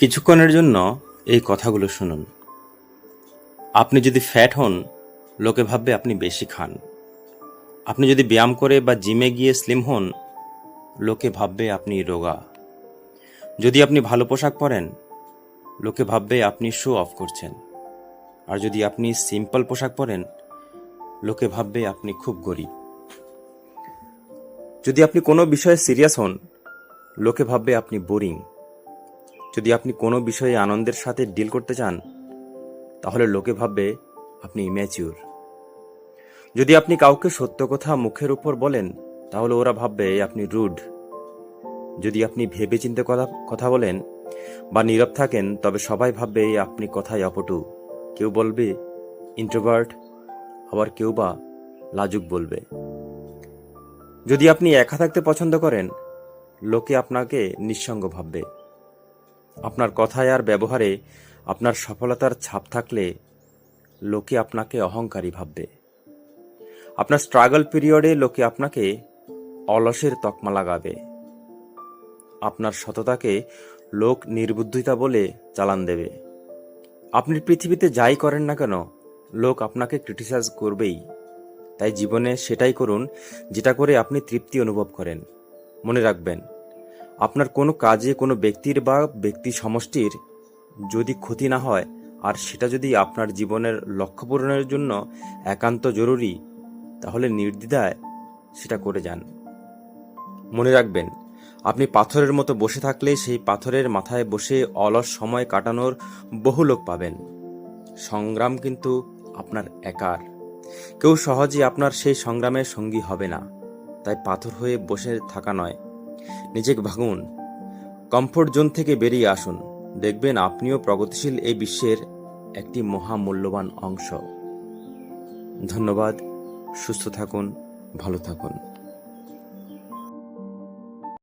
কিছুক্ষণের জন্য এই কথাগুলো শুনুন। আপনি যদি ফ্যাট হন, লোকে ভাববে আপনি বেশি খান। আপনি যদি ব্যায়াম করে বা জিমে গিয়ে স্লিম হন, লোকে ভাববে আপনি রোগা। যদি আপনি ভালো পোশাক পরেন, লোকে ভাববে আপনি শো অফ করছেন। আর যদি আপনি সিম্পল পোশাক পরেন, লোকে ভাববে আপনি খুব গরিব। যদি আপনি কোনো বিষয়ে সিরিয়াস হন, লোকে ভাববে আপনি বোরিং যদি আপনি কোনো বিষয়ে আনন্দের সাথে ডিল করতে চান, তাহলে লোকে ভাববে আপনি ইম্যাচিউর যদি আপনি কাউকে সত্য কথা মুখের উপর বলেন, তাহলে ওরা ভাববে আপনি রুড যদি আপনি ভেবেচিন্তে কথা কথা বলেন বা নীরব থাকেন, তবে সবাই ভাববে আপনি কথায় অপটু। কেউ বলবে ইন্ট্রোভার্ট আবার কেউ বা লাজুক বলবে। যদি আপনি একা থাকতে পছন্দ করেন, লোকে আপনাকে নিঃসঙ্গ ভাববে। আপনার কথায় আর ব্যবহারে আপনার সফলতার ছাপ থাকলে লোকে আপনাকে অহংকারী ভাববে। আপনার স্ট্রাগল পিরিয়ডে লোকে আপনাকে অলসের তকমা লাগাবে। আপনার সততাকে লোক নির্বুদ্ধিতা বলে চালান দেবে। আপনি পৃথিবীতে যাই করেন না কেন, লোক আপনাকে ক্রিটিসাইজ করবেই। তাই জীবনে সেটাই করুন, যেটা করে আপনি তৃপ্তি অনুভব করেন। মনে রাখবেন আপনার কোনো কাজে কোনো ব্যক্তির বা ব্যক্তি সমষ্টির যদি ক্ষতি না হয়, আর সেটা যদি আপনার জীবনের লক্ষ্য পূরণের জন্য একান্ত জরুরি, তাহলে নির্দ্বিধায় সেটা করে যান। মনে রাখবেন, আপনি পাথরের মতো বসে থাকলে সেই পাথরের মাথায় বসে অলস সময় কাটানোর বহু লোক পাবেন। সংগ্রাম কিন্তু আপনার একার। কেউ সহজে আপনার সেই সংগ্রামের সঙ্গী হবে না। তাই পাথর হয়ে বসে থাকা নয়। নিজেকে ভাঙুন। কমফোর্ট জোন থেকে বেরিয়ে আসুন। দেখবেন আপনিও প্রগতিশীল এই বিশ্বের একটি মহামূল্যবান অংশ। ধন্যবাদ। সুস্থ থাকুন, ভালো থাকুন।